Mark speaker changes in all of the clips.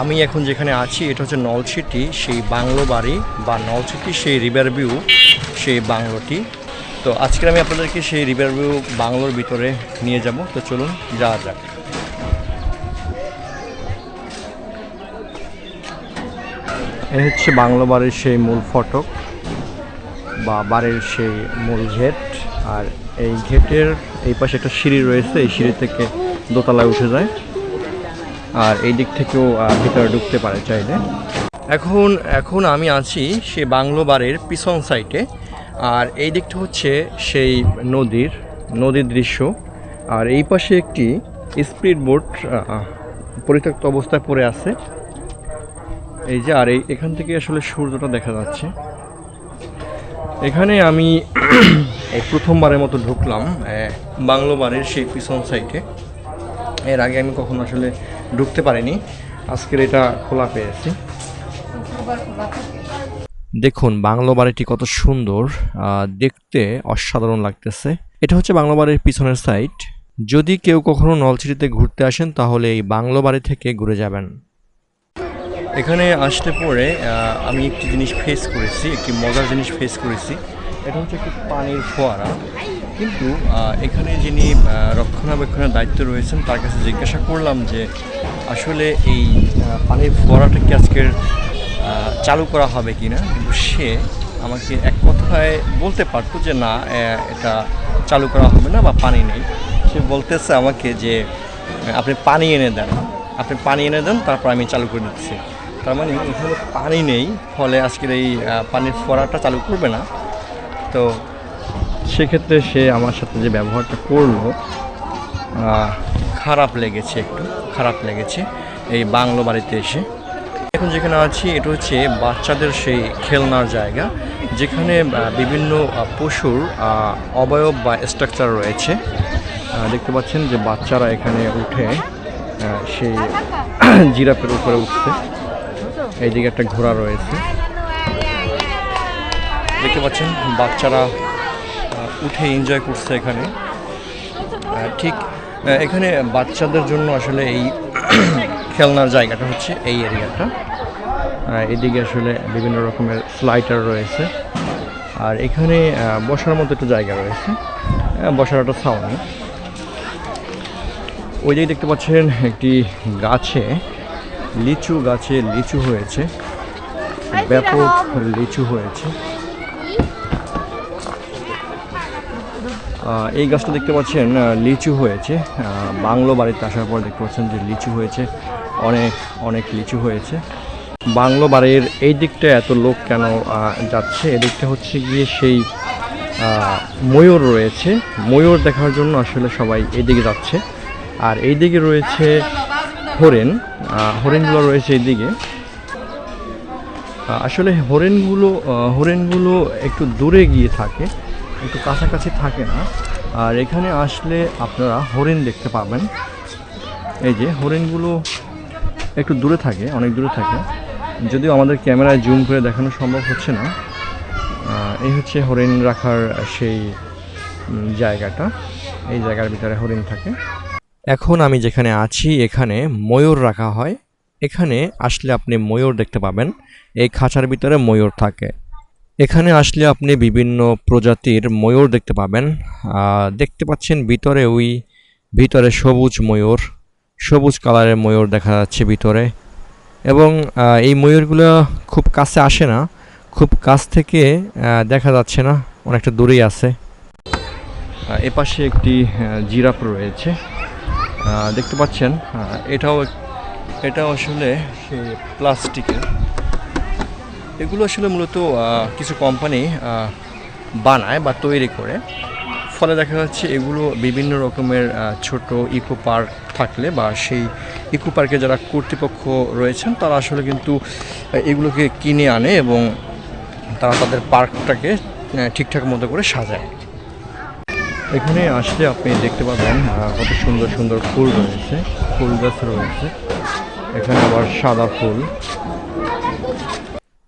Speaker 1: আমি এখন যেখানে আছি, এটা হচ্ছে নলছিটি সেই বাংলো বাড়ি বা নলছিটি সেই রিভার ভিউ, সেই বাংলোটি। তো আজকে আমি আপনাদেরকে সেই রিভার ভিউ বাংলোর ভিতরে নিয়ে যাব। তো চলুন, যাওয়া যাক। এ হচ্ছে বাংলো বাড়ির সেই মূল ফটক বা বাড়ির সেই মূল গেট আর এই গেটের এই পাশে একটা সিঁড়ি রয়েছে, এই সিঁড়ি থেকে দোতলায় উঠে যায়। আর এই দিক থেকেও ভিতরে ঢুকতে পারে চাইলে। এখন এখন আমি আছি সে বাংলো বাড়ির পিছন সাইডে আর এই দিকটা হচ্ছে সেই নদীর নদীর দৃশ্য। আর এই পাশে একটি স্পিড বোট পরিত্যক্ত অবস্থায় পড়ে আছে। এই যে, আর এই, এখান থেকে আসলে সূর্যটা দেখা যাচ্ছে। এখানে আমি এই প্রথমবারের মতো ঢুকলাম বাংলো বাড়ির সেই পিছন সাইডে এর আগে আমি কখনো আসলে ঢুকতে পারিনি। আজকের এটা খোলা পেয়েছি। দেখুন বাংলো বাড়িটি কত সুন্দর দেখতে অসাধারণ লাগতেছে। এটা হচ্ছে বাংলো বাড়ির পিছনের সাইড যদি কেউ কখনো নলছিটিতে ঘুরতে আসেন তাহলে এই বাংলো বাড়ি থেকে ঘুরে যাবেন। এখানে আসতে পরে আমি একটি জিনিস ফেস করেছি একটি মজার জিনিস ফেস করেছি। এটা হচ্ছে একটি পানির ফোয়ারা। কিন্তু এখানে যিনি রক্ষণাবেক্ষণের দায়িত্ব রয়েছেন, তার কাছে জিজ্ঞাসা করলাম যে আসলে এই পানির ফোয়ারাটা কি আজকের চালু করা হবে কি না কিন্তু সে আমাকে এক কথায় বলতে পারতো যে না এটা চালু করা হবে না বা পানি নেই। সে বলতেছে আমাকে যে, আপনি পানি এনে দেন। আপনি পানি এনে দেন, তারপর আমি চালু করে দিচ্ছি। তার মানে এখানে পানি নেই, ফলে আজকের এই পানির ফোয়ারাটা চালু করবে না। তো সেক্ষেত্রে সে আমার সাথে যে ব্যবহারটা করল খারাপ লেগেছে একটু, খারাপ লেগেছে এই বাংলো বাড়িতে এসে। এখন যেখানে আছি, এটা হচ্ছে বাচ্চাদের সেই খেলনার জায়গা, যেখানে বিভিন্ন পশুর অবয়ব বা স্ট্রাকচার রয়েছে। দেখতে পাচ্ছেন যে বাচ্চারা এখানে উঠে সেই জিরাফের উপরে উঠছে। এইদিকে একটা ঘোড়া রয়েছে। দেখতে পাচ্ছেন বাচ্চারা উঠে এনজয় করছে এখানে। ঠিক এখানে বাচ্চাদের জন্য আসলে এই খেলনার জায়গাটা হচ্ছে এই এরিয়াটা। এদিকে আসলে বিভিন্ন রকমের স্লাইটার রয়েছে। আর এখানে বসার মতো একটা জায়গা রয়েছে। বসার একটা ছাউনি ওই দিকে দেখতে পাচ্ছেন একটি গাছে লিচু গাছে লিচু হয়েছে। ব্যাপক লিচু হয়েছে। এই গাছটা দেখতে পাচ্ছেন লিচু হয়েছে। বাংলো বাড়িতে আসার পর দেখতে পাচ্ছেন যে লিচু হয়েছে অনেক অনেক লিচু হয়েছে। বাংলো বাড়ির এই দিকটা এত লোক কেন যাচ্ছে? এদিকটা হচ্ছে গিয়ে সেই ময়ূর রয়েছে। ময়ূর দেখার জন্য আসলে সবাই এদিকে যাচ্ছে। আর এই দিকে রয়েছে হরেন আহ, হরিণগুলো রয়েছে এইদিকে। আহ, আসলে হরিণগুলো আহ, হরিণগুলো একটু দূরে গিয়ে থাকে। একটু কাছাকাছি থাকে না। আর এখানে আসলে আপনারা হরিণ দেখতে পাবেন এই যে হরিণগুলো একটু দূরে থাকে, অনেক দূরে থাকে। যদিও আমাদের ক্যামেরায় জুম করে দেখানো সম্ভব হচ্ছে না। এই হচ্ছে হরিণ রাখার সেই জায়গাটা। এই জায়গার ভিতরে হরিণ থাকে। এখন আমি যেখানে আছি, এখানে ময়ূর রাখা হয়। এখানে আসলে আপনি ময়ূর দেখতে পাবেন। এই খাঁচার ভিতরে ময়ূর থাকে। এখানে আসলে আপনি বিভিন্ন প্রজাতির ময়ূর দেখতে পাবেন। দেখতে পাচ্ছেন ভিতরে ওই, ভিতরে সবুজ ময়ূর, সবুজ কালারের ময়ূর দেখা যাচ্ছে ভিতরে। এবং এই ময়ূরগুলো খুব কাছে আসে না, খুব কাছ থেকে দেখা যাচ্ছে না, অনেকটা দূরেই আছে। এ পাশে একটি জিরাফ রয়েছে। দেখতে পাচ্ছেন এটাও এটা আসলে প্লাস্টিকের। এগুলো আসলে মূলত কিছু কোম্পানি বানায় বা তৈরি করে। ফলে দেখা যাচ্ছে এগুলো বিভিন্ন রকমের ছোট ইকো পার্ক থাকলে বা সেই ইকো পার্কে যারা কর্তৃপক্ষ রয়েছেন, তারা আসলে কিন্তু এগুলোকে কিনে আনে এবং তারা তাদের পার্কটাকে ঠিকঠাক মতো করে সাজায়। এখানে আসলে আপনি দেখতে পাবেন কত সুন্দর সুন্দর ফুল রয়েছে, ফুল গাছ রয়েছে। এখানে আবার সাদা ফুল।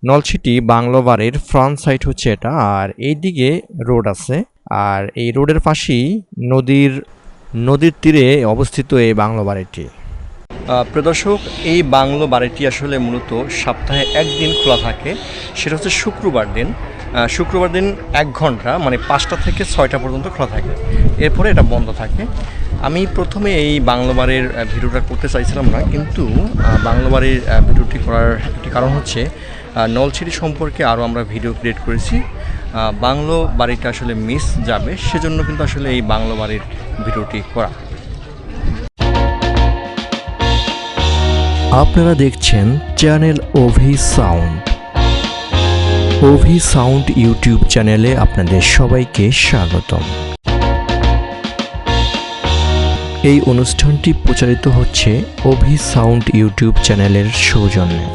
Speaker 1: নলছিটি বাংলো বাড়ির ফ্রন্ট সাইড হচ্ছে এটা আর এইদিকে রোড আছে। আর এই রোডের পাশেই নদীর নদীর তীরে অবস্থিত এই বাংলো বাড়িটি। প্রদর্শক এই বাংলো বাড়িটি আসলে মূলত সপ্তাহে একদিন খোলা থাকে সেটা হচ্ছে শুক্রবার দিন। শুক্রবার দিন এক ঘণ্টা মানে পাঁচটা থেকে ছয়টা পর্যন্ত খোলা থাকে। এরপরে এটা বন্ধ থাকে। আমি প্রথমে এই বাংলো বাড়ির আহ, ভিডিওটা করতে চাইছিলাম না কিন্তু আহ, বাংলো বাড়ির আহ, ভিডিওটি করার একটি কারণ হচ্ছে নলছিটি সম্পর্কে আরও আমরা ভিডিও ক্রিয়েট করেছি। বাংলো বাড়িটা আসলে মিস যাবে, সেজন্য কিন্তু আসলে এই বাংলো বাড়ির ভিডিওটি করা।
Speaker 2: আপনারা দেখছেন channel OV sound. OV sound YouTube চ্যানেলে আপনাদের সবাইকে স্বাগতম। এই অনুষ্ঠানটি প্রচারিত হচ্ছে ওভি সাউন্ড ইউটিউব চ্যানেলের সৌজন্যে।